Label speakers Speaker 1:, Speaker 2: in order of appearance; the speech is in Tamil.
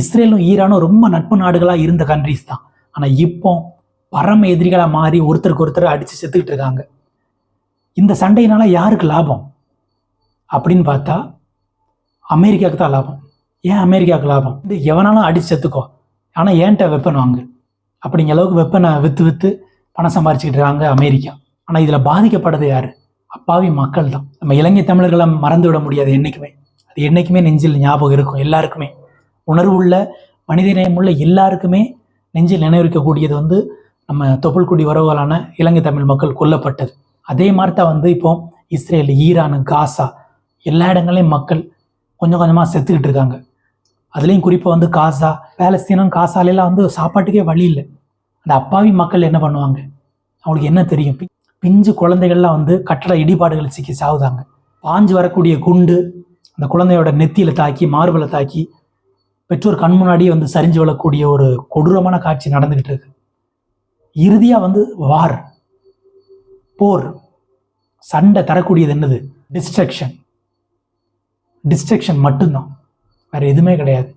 Speaker 1: இஸ்ரேலும் ஈரானும் ரொம்ப நட்பு நாடுகளாக இருந்த கண்ட்ரிஸ் தான். ஆனால் இப்போ பரம எதிரிகளாக மாறி ஒருத்தருக்கு ஒருத்தர் அடித்து செத்துக்கிட்டு இருக்காங்க. இந்த சண்டையினால யாருக்கு லாபம்? அப்படின்னு பார்த்தா அமெரிக்காவுக்கு தான் லாபம். ஏன் அமெரிக்காவுக்கு லாபம்? இது எவனாலும் அடித்து செத்துக்கோ. ஆனால் ஏன்ட்ட வெப்பன் வாங்கு? அப்படிங்கிற அளவுக்கு வெப்பனை விற்று விற்று பணம் சம்பாரிச்சுக்கிட்டு இருக்காங்க அமெரிக்கா. ஆனால் இதில் பாதிக்கப்படுறது யார்? அப்பாவி மக்கள் தான். நம்ம இலங்கை தமிழர்களை மறந்து விட முடியாது என்றைக்குமே அது என்றைக்குமே நெஞ்சில் ஞாபகம் இருக்கும் எல்லாருக்குமே. உணர்வுள்ள மனித மனிதநேயம் உள்ள எல்லாருக்குமே நெஞ்சில் நினைவிருக்கக்கூடியது வந்து நம்ம தொப்புள்குடி உறவுகளான இலங்கை தமிழ் மக்கள் கொல்லப்பட்டது. அதே மாதிரி தான் வந்து இப்போ இஸ்ரேல் ஈரான் காசா எல்லா இடங்களையும் மக்கள் கொஞ்சம் கொஞ்சமாக செத்துக்கிட்டு இருக்காங்க. அதுலேயும் குறிப்பாக வந்து காசா பேலஸ்தீனம் காசாலெல்லாம் வந்து சாப்பாட்டுக்கே வழி இல்லை. அந்த அப்பாவி மக்கள் என்ன பண்ணுவாங்க? அவங்களுக்கு என்ன தெரியும்? பிஞ்சு குழந்தைகள்லாம் வந்து கட்டட இடிபாடுகள் சிக்கி சாவுதாங்க. பாஞ்சு வரக்கூடிய குண்டு அந்த குழந்தையோட நெத்தியில் தாக்கி மார்பலை தாக்கி பெற்றோர் கண் முன்னாடியே வந்து சரிஞ்சு விழக்கூடிய ஒரு கொடூரமான காட்சி நடந்துகிட்டு இருக்கு. இறுதியாக வந்து வார் போர் சண்டை தரக்கூடியது என்னது? டிஸ்ட்ரக்ஷன் டிஸ்ட்ரக்ஷன் மட்டும்தான். வேற எதுவுமே கிடையாது.